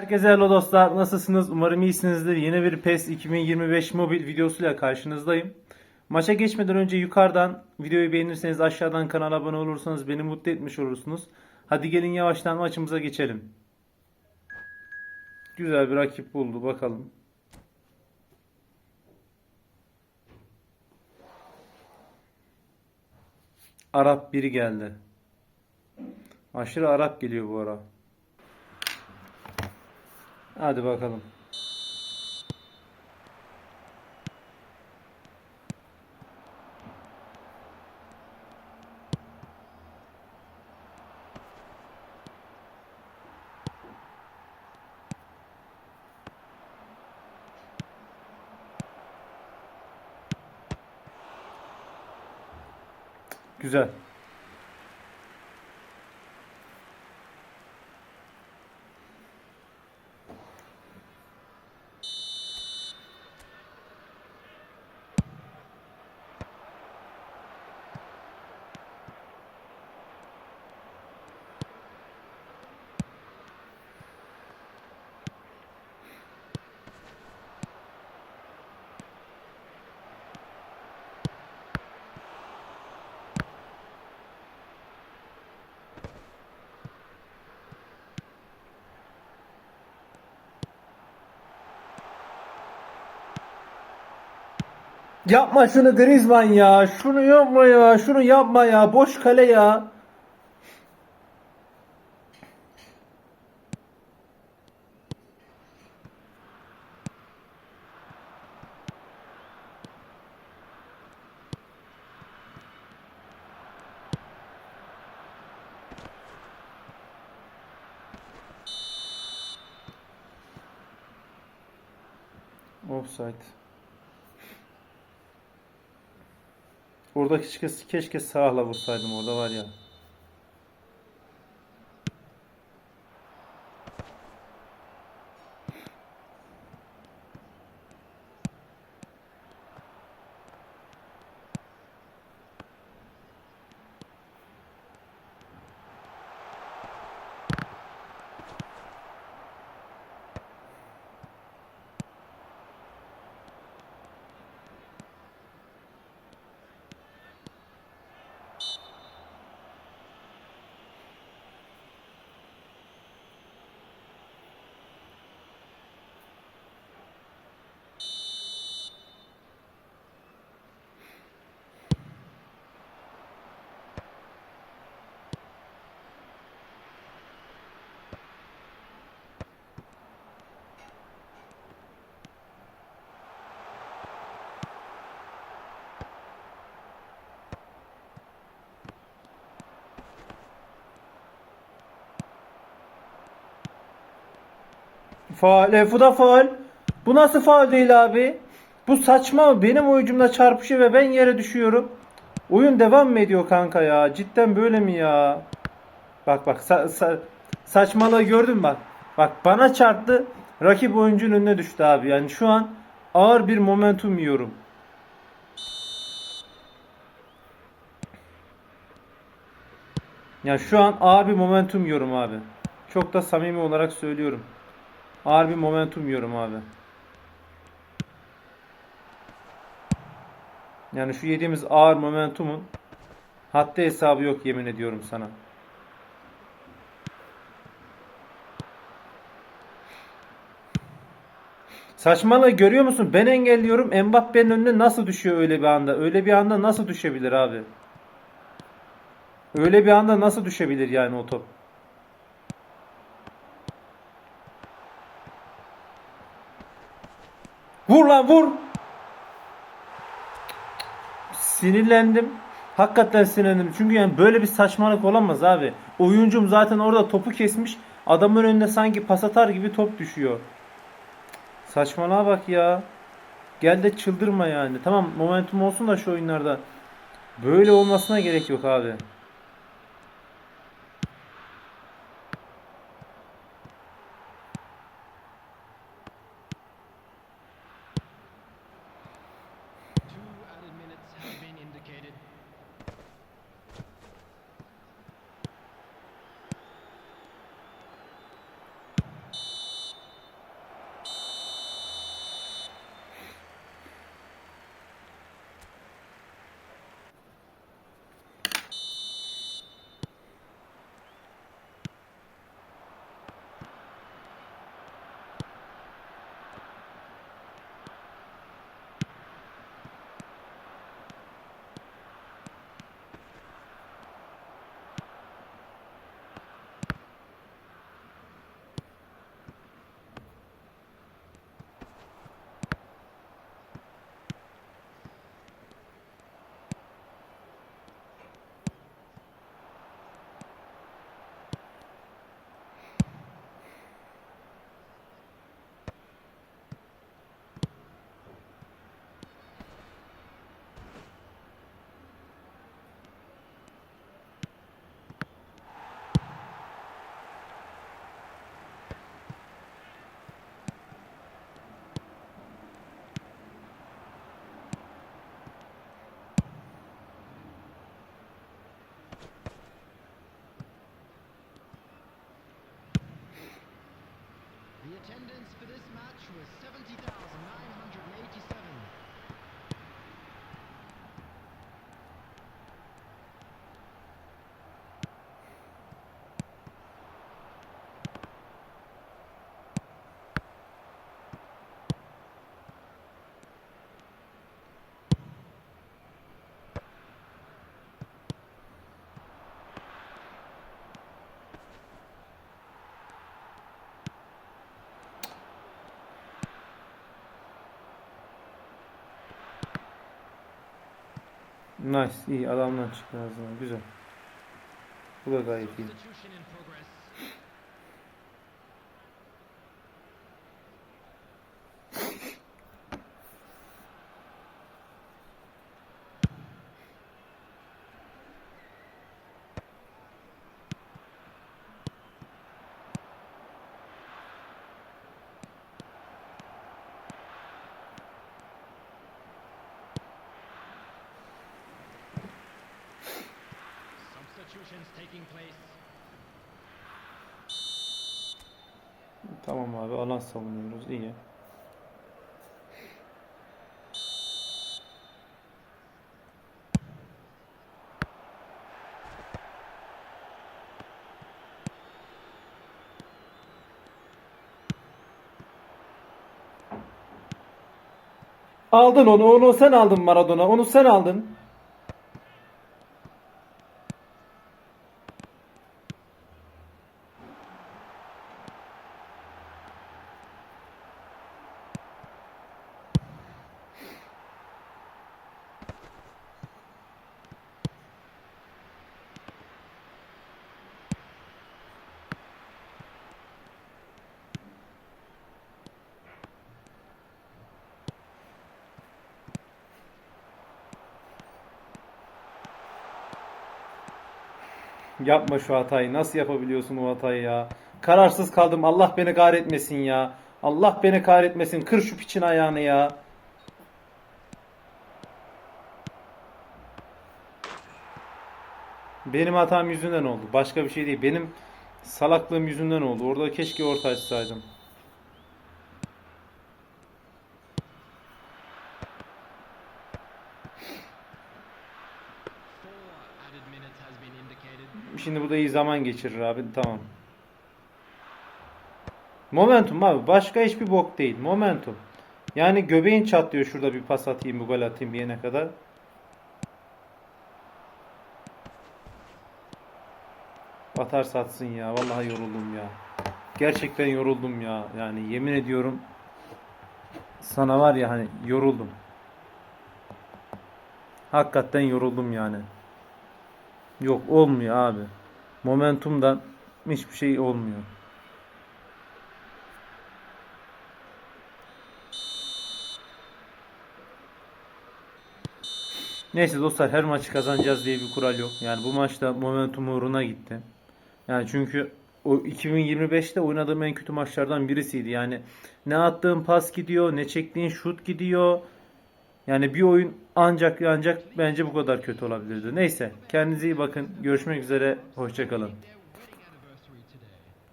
Herkese hello dostlar. Nasılsınız? Umarım iyisinizdir. Yeni bir PES 2025 mobil videosuyla karşınızdayım. Maça geçmeden önce yukarıdan videoyu beğenirseniz aşağıdan kanala abone olursanız beni mutlu etmiş olursunuz. Hadi gelin yavaştan maçımıza geçelim. Güzel bir rakip buldu bakalım. Arap biri geldi. Aşırı Arap geliyor bu ara. Hadi bakalım. Güzel. Yapma şunu Griezmann ya. Şunu yapma ya. Şunu yapma ya. Boş kale ya. Offside. Orada keşke, keşke sağla vursaydım orada var ya. Faal. E, bu da faal. Bu nasıl faal değil abi? Bu saçma. Benim oyuncumla çarpışıyor ve ben yere düşüyorum. Oyun devam mı ediyor kanka ya? Cidden böyle mi ya? Bak bak sa- sa- saçmalığı gördün bak. Bak bana çarptı. Rakip oyuncunun önüne düştü abi. Yani şu an ağır bir momentum yiyorum. Ya şu an ağır bir momentum yiyorum abi. Çok da samimi olarak söylüyorum. Ağır bir momentum yiyorum abi. Yani şu yediğimiz ağır momentumun haddi hesabı yok yemin ediyorum sana. Saçmalığı görüyor musun? Ben engelliyorum. Mbappe'nin önüne nasıl düşüyor öyle bir anda? Öyle bir anda nasıl düşebilir abi? Öyle bir anda nasıl düşebilir yani o top? Vur lan vur. Sinirlendim. Hakikaten sinirlendim. Çünkü yani böyle bir saçmalık olamaz abi. Oyuncum zaten orada topu kesmiş. Adamın önünde sanki pas atar gibi top düşüyor. Saçmalığa bak ya. Gel de çıldırma yani. Tamam momentum olsun da şu oyunlarda. Böyle olmasına gerek yok abi. The attendance for this match was 70,987. Nice. iyi adamdan çıktı ağzına. Güzel. Bu da gayet iyi. Tamam abi alan savunuyoruz. iyi. Aldın onu, onu sen aldın Maradona, onu sen aldın. Yapma şu hatayı. Nasıl yapabiliyorsun o hatayı ya? Kararsız kaldım. Allah beni kahretmesin ya. Allah beni kahretmesin. Kır şu piçin ayağını ya. Benim hatam yüzünden oldu. Başka bir şey değil. Benim salaklığım yüzünden oldu. Orada keşke orta açsaydım. Şimdi bu da iyi zaman geçirir abi. Tamam. Momentum abi. Başka hiçbir bok değil. Momentum. Yani göbeğin çatlıyor şurada bir pas atayım, bir gol atayım diyene kadar. Atar satsın ya. Vallahi yoruldum ya. Gerçekten yoruldum ya. Yani yemin ediyorum sana var ya hani yoruldum. Hakikaten yoruldum yani. Yok olmuyor abi. Momentumdan hiçbir şey olmuyor. Neyse dostlar her maçı kazanacağız diye bir kural yok. Yani bu maçta momentum uğruna gitti. Yani çünkü o 2025'te oynadığım en kötü maçlardan birisiydi. Yani ne attığın pas gidiyor, ne çektiğin şut gidiyor. Yani bir oyun ancak ancak bence bu kadar kötü olabilirdi. Neyse kendinize iyi bakın. Görüşmek üzere. Hoşçakalın.